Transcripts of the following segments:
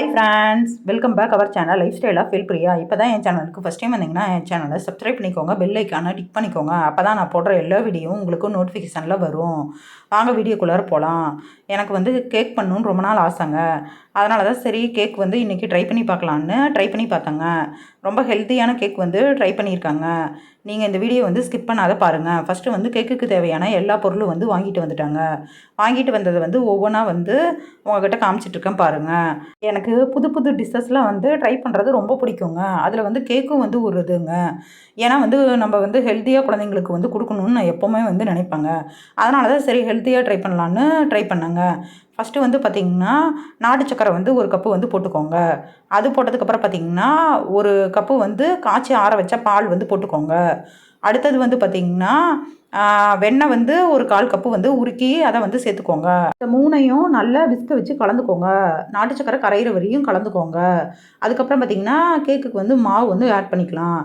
Hi friends welcome back our channel life ஸ்டைலாக feel Priya இப்போ தான் என் சேனலுக்கு ஃபஸ்ட் டைம் வந்தீங்கன்னா என் சேனலை சப்ஸ்கிரைப் பண்ணிக்கோங்க பெல் ஐக்கானை டிக் பண்ணிக்கோங்க. அப்போ தான் நான் போடுற எல்லா வீடியோவும் உங்களுக்கு நோட்டிஃபிகேஷனில் வரும். வாங்க வீடியோக்குள்ளார போகலாம் எனக்கு வந்து கேக் பண்ணணுன்னு ரொம்ப நாள் ஆசைங்க. அதனால தான் சரி கேக் வந்து இன்றைக்கி ட்ரை பண்ணி பார்க்கலான்னு ட்ரை பண்ணி பார்த்தேங்க. ரொம்ப ஹெல்த்தியான கேக் வந்து ட்ரை பண்ணியிருக்காங்க. நீங்கள் இந்த வீடியோ வந்து ஸ்கிப் பண்ணாத பாருங்கள் ஃபஸ்ட்டு வந்து கேக்குக்கு தேவையான எல்லா பொருளும் வந்து வாங்கிட்டு வந்துட்டாங்க. வாங்கிட்டு வந்ததை வந்து ஒவ்வொன்றா வந்து உங்ககிட்ட காமிச்சிட்ருக்கேன் பாருங்கள் எனக்கு புது புது டிஷ்ஷஸ்லாம் வந்து ட்ரை பண்ணுறது ரொம்ப பிடிக்குங்க. அதில் வந்து கேக்கும் வந்து ஒரு இதுங்க. ஏன்னா வந்து நம்ம வந்து ஹெல்த்தியாக குழந்தைங்களுக்கு வந்து கொடுக்கணுன்னு நான் எப்போவுமே வந்து நினைப்பாங்க. அதனால தான் சரி ஹெல்த்தியாக ட்ரை பண்ணலான்னு ட்ரை பண்ணேங்க. ஃபஸ்ட்டு வந்து பார்த்திங்கன்னா நாட்டு சக்கரை வந்து ஒரு கப்பு வந்து போட்டுக்கோங்க. அது போட்டதுக்கப்புறம் பார்த்திங்கன்னா ஒரு கப்பு வந்து காய்ச்சி ஆற வச்ச பால் வந்து போட்டுக்கோங்க. அடுத்தது வந்து பார்த்திங்கன்னா வெண்ணெய் வந்து ஒரு கால் கப்பு வந்து உருக்கி அதை வந்து சேர்த்துக்கோங்க. இந்த மூணையும் நல்லா விஸ்க வச்சு கலந்துக்கோங்க. நாட்டு சக்கரை கரையிற வரையும் கலந்துக்கோங்க. அதுக்கப்புறம் பார்த்திங்கன்னா கேக்குக்கு வந்து மாவு வந்து ஆட் பண்ணிக்கலாம்.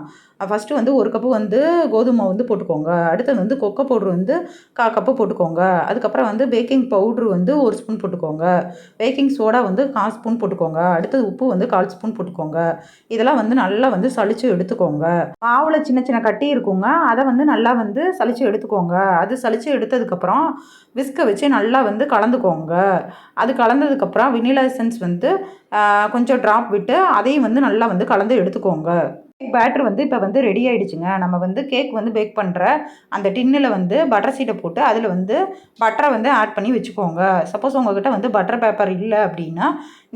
ஃபஸ்ட்டு வந்து ஒரு கப்பு வந்து கோதுமை வந்து போட்டுக்கோங்க. அடுத்தது வந்து கொக்கோ பவுட்ரு வந்து கா கப்பு போட்டுக்கோங்க. அதுக்கப்புறம் வந்து பேக்கிங் பவுட்ரு வந்து ஒரு ஸ்பூன் போட்டுக்கோங்க. பேக்கிங் சோடா வந்து கால் ஸ்பூன் போட்டுக்கோங்க. அடுத்தது உப்பு வந்து கால் ஸ்பூன் போட்டுக்கோங்க. இதெல்லாம் வந்து நல்லா வந்து சளிச்சு எடுத்துக்கோங்க. மாவில் சின்ன சின்ன கட்டி இருக்குங்க. அதை வந்து நல்லா வந்து சளிச்சு எடுத்துக்கோங்க. அது சளிச்சு எடுத்ததுக்கப்புறம் விஸ்கை வச்சு நல்லா வந்து கலந்துக்கோங்க. அது கலந்ததுக்கப்புறம் வினிலா எசன்ஸ் வந்து கொஞ்சம் ட்ராப் விட்டு அதையும் வந்து நல்லா வந்து கலந்து எடுத்துக்கோங்க. கேக் பேட்டர் வந்து இப்போ வந்து ரெடி ஆகிடுச்சுங்க நம்ம வந்து கேக் வந்து பேக் பண்ணுற அந்த டின்னில் வந்து பட்டர் சீட்டை போட்டு அதில் வந்து பட்டரை வந்து ஆட் பண்ணி வச்சுக்கோங்க. சப்போஸ் உங்கள்கிட்ட வந்து பட்டர் பேப்பர் இல்லை அப்படின்னா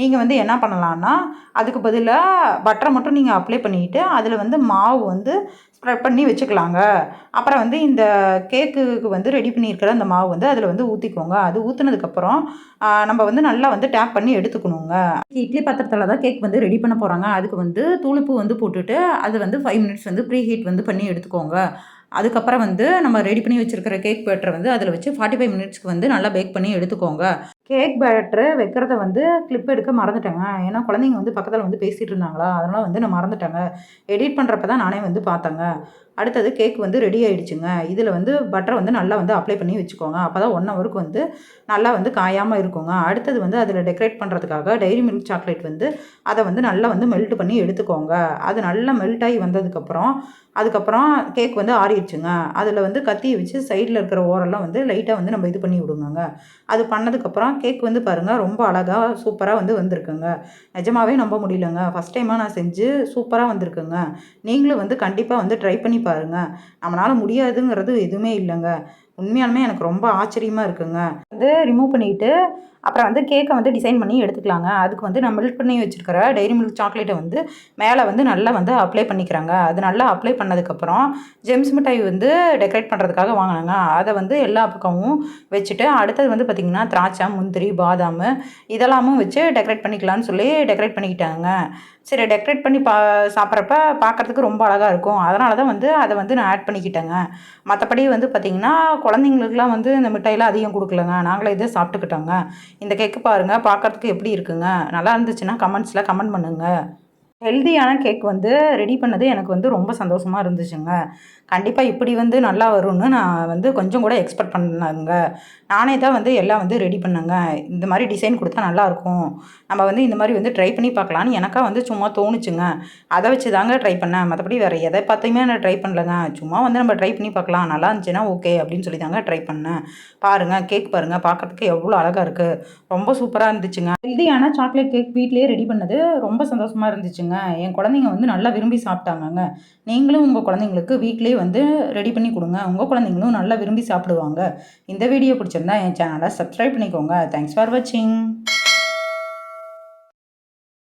நீங்கள் வந்து என்ன பண்ணலான்னா அதுக்கு பதிலாக பட்டரை மட்டும் நீங்கள் அப்ளை பண்ணிவிட்டு அதில் வந்து மாவு வந்து ஸ்ப்ரெட் பண்ணி வச்சுக்கலாங்க. அப்புறம் வந்து இந்த கேக்குக்கு வந்து ரெடி பண்ணியிருக்கிற அந்த மாவு வந்து அதில் வந்து ஊற்றிக்கோங்க அது ஊற்றுனதுக்கப்புறம் நம்ம வந்து நல்லா வந்து டேப் பண்ணி எடுத்துக்கணுங்க. இட்லி பாத்திரத்தில் தான் கேக் வந்து ரெடி பண்ண போகிறாங்க அதுக்கு வந்து தூளிப்பு வந்து போட்டுட்டு அது வந்து ஃபைவ் மினிட்ஸ் வந்து ப்ரீ ஹீட் வந்து பண்ணி எடுத்துக்கோங்க. அதுக்கப்புறம் வந்து நம்ம ரெடி பண்ணி வச்சுருக்கிற கேக் பேட்டரை வந்து அதில் வச்சு ஃபார்ட்டி ஃபைவ் மினிட்ஸ்க்கு வந்து நல்லா பேக் பண்ணி எடுத்துக்கோங்க. கேக் பேட்டரு வைக்கிறத வந்து கிளிப் எடுக்க மறந்துட்டேங்க. ஏன்னா குழந்தைங்க வந்து பக்கத்தில் வந்து பேசிகிட்டு இருந்தாங்களா? அதனால் வந்து நான் மறந்துட்டேங்க. எடிட் பண்ணுறப்ப தான் நானே வந்து பார்த்தேங்க. அடுத்தது கேக் வந்து ரெடி ஆகிடுச்சுங்க இதில் வந்து பட்டரை வந்து நல்லா வந்து அப்ளை பண்ணி வச்சுக்கோங்க. அப்போ தான் ஒன் ஹவருக்கு வந்து நல்லா வந்து காயாமல் இருக்குங்க. அடுத்தது வந்து அதில் டெக்கரேட் பண்ணுறதுக்காக டைரி மில்க் சாக்லேட் வந்து அதை வந்து நல்லா வந்து மெல்ட் பண்ணி எடுத்துக்கோங்க. அது நல்லா மெல்ட் ஆகி வந்ததுக்கப்புறம் அதுக்கப்புறம் கேக் வந்து ஆறிடுச்சுங்க. அதில் வந்து கத்தியை வச்சு சைடில் இருக்கிற ஓரெல்லாம் வந்து லைட்டாக வந்து நம்ம இது பண்ணி விடுங்க அது பண்ணதுக்கப்புறம் கேக் வந்து பாருங்கள் ரொம்ப அழகாக சூப்பராக வந்து வந்திருக்குங்க. நிஜமாவே நம்ப முடியலங்க. ஃபஸ்ட் டைமாக நான் செஞ்சு சூப்பராக வந்திருக்குங்க. நீங்களும் வந்து கண்டிப்பாக வந்து ட்ரை பண்ணி பாருங்கள் நம்மளால் முடியாதுங்கிறது எதுவுமே இல்லைங்க. உண்மையாலுமே எனக்கு ரொம்ப ஆச்சரியமாக இருக்குங்க. வந்து ரிமூவ் பண்ணிவிட்டு அப்புறம் வந்து கேக்கை வந்து டிசைன் பண்ணி எடுத்துக்கலாங்க. அதுக்கு வந்து நான் மில்க் பண்ணி வச்சுருக்கிற டைரி மில்க் சாக்லேட்டை வந்து மேலே வந்து நல்லா வந்து அப்ளை பண்ணிக்கிறாங்க. அது நல்லா அப்ளை பண்ணதுக்கப்புறம் ஜெம்ஸ் மிட்டாய் வந்து டெக்கரேட் பண்ணுறதுக்காக வாங்கினாங்க. அதை வந்து எல்லா பக்கமும் வச்சுட்டு அடுத்தது வந்து பார்த்திங்கன்னா திராட்சை முந்திரி பாதாம் இதெல்லாமும் வச்சு டெக்கரேட் பண்ணிக்கலான்னு சொல்லி டெக்கரேட் பண்ணிக்கிட்டாங்க. சரி டெக்கரேட் பண்ணி பா சாப்பிட்றப்ப பார்க்குறதுக்கு ரொம்ப அழகாக இருக்கும். அதனால தான் வந்து அதை வந்து நான் ஆட் பண்ணிக்கிட்டேங்க. மற்றபடி வந்து பார்த்திங்கன்னா குழந்தைங்களுக்குலாம் வந்து இந்த மிட்டாயெல்லாம் அதிகம் கொடுக்கலங்க. நாங்களே இதை சாப்பிட்டுக்கிட்டோங்க. இந்த கேக்கு பாருங்கள் பார்க்குறதுக்கு எப்படி இருக்குங்க? நல்லா இருந்துச்சுன்னா கமெண்ட்ஸில் கமெண்ட் பண்ணுங்கள் ஹெல்த்தியான கேக் வந்து ரெடி பண்ணது எனக்கு வந்து ரொம்ப சந்தோஷமாக இருந்துச்சுங்க. கண்டிப்பாக இப்படி வந்து நல்லா வரும்னு நான் வந்து கொஞ்சம் கூட எக்ஸ்பெக்ட் பண்ணாங்க நானே தான் வந்து எல்லாம் வந்து ரெடி பண்ணேங்க. இந்த மாதிரி டிசைன் கொடுத்தா நல்லாயிருக்கும் நம்ம வந்து இந்த மாதிரி வந்து ட்ரை பண்ணி பார்க்கலான்னு எனக்காக வந்து சும்மா தோணுச்சுங்க. அதை வச்சு தாங்க ட்ரை பண்ணேன். மற்றபடி வேறு எதை பார்த்தையுமே நான் ட்ரை பண்ணலங்க. சும்மா வந்து நம்ம ட்ரை பண்ணி பார்க்கலாம். நல்லா இருந்துச்சுன்னா ஓகே அப்படின்னு சொல்லி தாங்க ட்ரை பண்ணேன். பாருங்கள் கேக் பாருங்கள் பார்க்குறதுக்கு எவ்வளோ அழகாக இருக்குது ரொம்ப சூப்பராக இருந்துச்சுங்க. ஹெல்தியான சாக்லேட் கேக் வீட்லேயே ரெடி பண்ணது ரொம்ப சந்தோஷமாக இருந்துச்சுங்க. என் குழந்தைங்க வந்து நல்லா விரும்பி சாப்பிட்டாங்கங்க. நீங்களும் உங்கள் குழந்தைங்களுக்கு வீட்லேயே வந்து ரெடி பண்ணி கொடுங்க. உங்கள் குழந்தைங்களும் நல்லா விரும்பி சாப்பிடுவாங்க. இந்த வீடியோ பிடிச்சிருந்தா என் சேனலை சப்ஸ்கிரைப் பண்ணிக்கோங்க. தேங்க்ஸ் ஃபார் வாட்சிங்